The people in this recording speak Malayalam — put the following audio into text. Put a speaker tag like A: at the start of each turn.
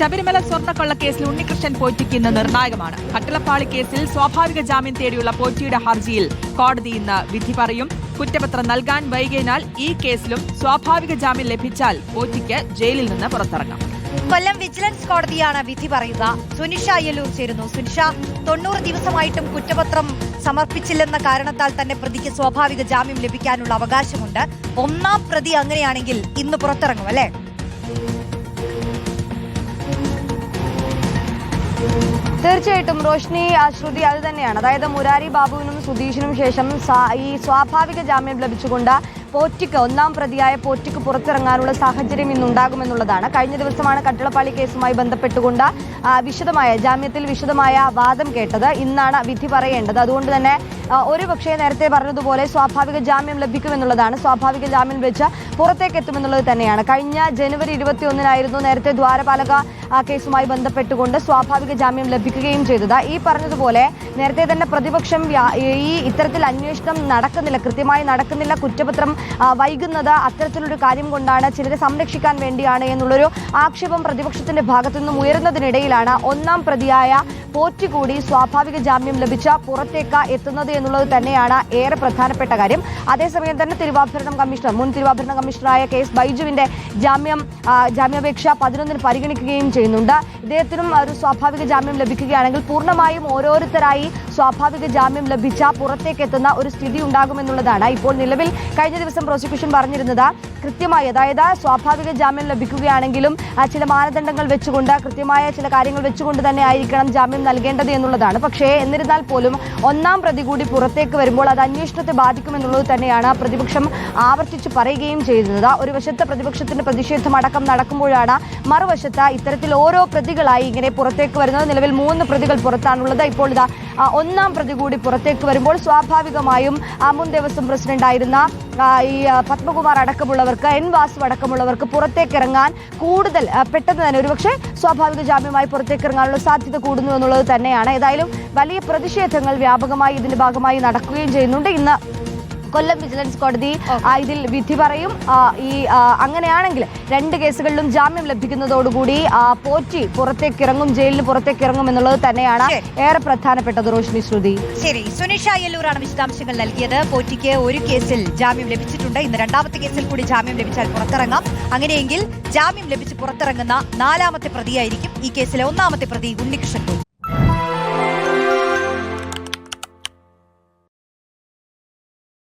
A: ശബരിമല സ്വർണക്കൊള്ള കേസിൽ ഉണ്ണികൃഷ്ണൻ പോറ്റിക്ക് ഇന്ന് നിർണായകമാണ്. കട്ടിളപ്പാളി കേസിൽ സ്വാഭാവിക ജാമ്യം തേടിയുള്ള പോറ്റിയുടെ ഹർജിയിൽ കോടതി ഇന്ന് വിധി പറയും. കുറ്റപത്രം നൽകാൻ വൈകിയതിനാൽ ഈ കേസിലും സ്വാഭാവിക ജാമ്യം ലഭിച്ചാൽ പോറ്റിക്ക് ജയിലിൽ നിന്ന് പുറത്തിറങ്ങാം.
B: കൊല്ലം വിജിലൻസ് കോടതിയാണ് വിധി പറയുക. സുനിഷ അയ്യലൂർ ചേരുന്നു. സുനിഷ തൊണ്ണൂറ് ദിവസമായിട്ടും കുറ്റപത്രം സമർപ്പിച്ചില്ലെന്ന കാരണത്താൽ തന്നെ പ്രതിക്ക് സ്വാഭാവിക ജാമ്യം ലഭിക്കാനുള്ള അവകാശമുണ്ട്. ഒന്നാം പ്രതി അങ്ങനെയാണെങ്കിൽ ഇന്ന് പുറത്തിറങ്ങും അല്ലേ?
C: തീർച്ചയായിട്ടും റോഷ്നി ശ്രുതി അത് തന്നെയാണ്. അതായത് മുരാരി ബാബുവിനും സുധീഷിനും ശേഷം ഈ സ്വാഭാവിക ജാമ്യം ലഭിച്ചുകൊണ്ട് പോറ്റിക്ക് ഒന്നാം പ്രതിയായ പോറ്റിക്ക് പുറത്തിറങ്ങാനുള്ള സാഹചര്യം ഇന്നുണ്ടാകുമെന്നുള്ളതാണ്. കഴിഞ്ഞ ദിവസമാണ് കട്ടിളപ്പാളി കേസുമായി ബന്ധപ്പെട്ടുകൊണ്ട് വിശദമായ ജാമ്യത്തിൽ വിശദമായ വാദം കേട്ടത്. ഇന്നാണ് വിധി പറയേണ്ടത്. അതുകൊണ്ട് തന്നെ ഒരു പക്ഷേ നേരത്തെ പറഞ്ഞതുപോലെ സ്വാഭാവിക ജാമ്യം ലഭിക്കുമെന്നുള്ളതാണ്. സ്വാഭാവിക ജാമ്യം വെച്ച് പുറത്തേക്ക് എത്തുമെന്നുള്ളത് തന്നെയാണ്. കഴിഞ്ഞ ജനുവരി ഇരുപത്തിയൊന്നിനായിരുന്നു നേരത്തെ ദ്വാരപാലക കേസുമായി ബന്ധപ്പെട്ടുകൊണ്ട് സ്വാഭാവിക ജാമ്യം ലഭിക്കുകയും ചെയ്തത്. ഈ പറഞ്ഞതുപോലെ നേരത്തെ തന്നെ പ്രതിപക്ഷം ഈ ഇത്തരത്തിൽ അന്വേഷണം നടക്കുന്നില്ല. കൃത്യമായി നടക്കുന്നില്ല. കുറ്റപത്രം വൈകുന്നത് അത്തരത്തിലൊരു കാര്യം കൊണ്ടാണ് ചിലരെ സംരക്ഷിക്കാൻ വേണ്ടിയാണ് എന്നുള്ളൊരു ആക്ഷേപം പ്രതിപക്ഷത്തിന്റെ ഭാഗത്തു നിന്നും ഉയരുന്നതിനിടയിലാണ് ഒന്നാം പ്രതിയായ പോറ്റി കൂടി സ്വാഭാവിക ജാമ്യം ലഭിച്ച പുറത്തേക്ക് എത്തുന്നത് എന്നുള്ളത് തന്നെയാണ് ഏറെ പ്രധാനപ്പെട്ട കാര്യം. അതേസമയം തന്നെ തിരുവാഭരണം കമ്മീഷണർ മുൻ തിരുവാഭരണ കമ്മീഷണറായ കെ എസ് ബൈജുവിന്റെ ജാമ്യം ജാമ്യാപേക്ഷ പതിനൊന്നിന് പരിഗണിക്കുകയും ചെയ്യുന്നുണ്ട്. ഇദ്ദേഹത്തിനും ഒരു സ്വാഭാവിക ജാമ്യം ലഭിക്കുകയാണെങ്കിൽ പൂർണമായും ഓരോരുത്തരായി സ്വാഭാവിക ജാമ്യം ലഭിച്ച പുറത്തേക്ക് എത്തുന്ന ഒരു സ്ഥിതി ഉണ്ടാകുമെന്നുള്ളതാണ്. ഇപ്പോൾ നിലവിൽ കഴിഞ്ഞ ദിവസം പ്രോസിക്യൂഷൻ പറഞ്ഞിരുന്നത് കൃത്യമായി അതായത് സ്വാഭാവിക ജാമ്യം ലഭിക്കുകയാണെങ്കിലും ചില മാനദണ്ഡങ്ങൾ വെച്ചുകൊണ്ട് കൃത്യമായ ചില കാര്യങ്ങൾ വെച്ചുകൊണ്ട് തന്നെ ആയിരിക്കണം ജാമ്യം നൽകേണ്ടത് എന്നുള്ളതാണ്. പക്ഷേ എന്നിരുന്നാൽ പോലും ഒന്നാം പ്രതി കൂടി പുറത്തേക്ക് വരുമ്പോൾ അത് അന്വേഷണത്തെ ബാധിക്കുമെന്നുള്ളത് തന്നെയാണ് പ്രതിപക്ഷം ആവർത്തിച്ച് പറയുകയും ചെയ്യുന്നത് ഒരു വശത്ത് പ്രതിപക്ഷത്തിന്റെ പ്രതിഷേധം അടക്കം നടക്കുമ്പോഴാണ് മറുവശത്ത് ഇത്തരത്തിൽ ഓരോ പ്രതികളായി ഇങ്ങനെ പുറത്തേക്ക് വരുന്നത്. നിലവിൽ മൂന്ന് പ്രതികൾ പുറത്താണുള്ളത്. ഇപ്പോൾ ഇതാ ഒന്നാം പ്രതി കൂടി പുറത്തേക്ക് വരുമ്പോൾ സ്വാഭാവികമായും മുൻ ദേവസ്വം പ്രസിഡന്റായിരുന്ന ഈ പത്മകുമാർ അടക്കമുള്ളവർക്ക് എൻ വാസു അടക്കമുള്ളവർക്ക് പുറത്തേക്ക് ഇറങ്ങാൻ കൂടുതൽ പെട്ടെന്ന് തന്നെ ഒരുപക്ഷെ സ്വാഭാവിക ജാമ്യമായി പുറത്തേക്ക് ഇറങ്ങാനുള്ള സാധ്യത കൂടുന്നു എന്നുള്ളത് തന്നെയാണ്. ഏതായാലും വലിയ പ്രതിഷേധങ്ങൾ വ്യാപകമായി ഇതിന്റെ ഭാഗമായി നടക്കുകയും ചെയ്യുന്നുണ്ട്. ഇന്ന് കൊല്ലം വിജിലൻസ് കോടതി ഇതിൽ വിധി പറയും. ഈ അങ്ങനെയാണെങ്കിൽ രണ്ട് കേസുകളിലും ജാമ്യം ലഭിക്കുന്നതോടുകൂടി പോറ്റി പുറത്തേക്ക് ഇറങ്ങും ജയിലിന് പുറത്തേക്ക് ഇറങ്ങും എന്നുള്ളത് തന്നെയാണ്. ഏറെ പ്രധാനപ്പെട്ടത് റോഷ്നി ശ്രുതി.
B: ശരി. സുനിഷ അയ്യല്ലൂരാണ് വിശദാംശങ്ങൾ നൽകിയത്. പോറ്റിക്ക് ഒരു കേസിൽ ജാമ്യം ലഭിച്ചിട്ടുണ്ട്. ഇന്ന് രണ്ടാമത്തെ കേസിൽ കൂടി ജാമ്യം ലഭിച്ചാൽ പുറത്തിറങ്ങാം. അങ്ങനെയെങ്കിൽ ജാമ്യം ലഭിച്ച് പുറത്തിറങ്ങുന്ന നാലാമത്തെ പ്രതിയായിരിക്കും ഈ കേസിലെ ഒന്നാമത്തെ പ്രതി ഉണ്ണികൃഷ്ണൻ.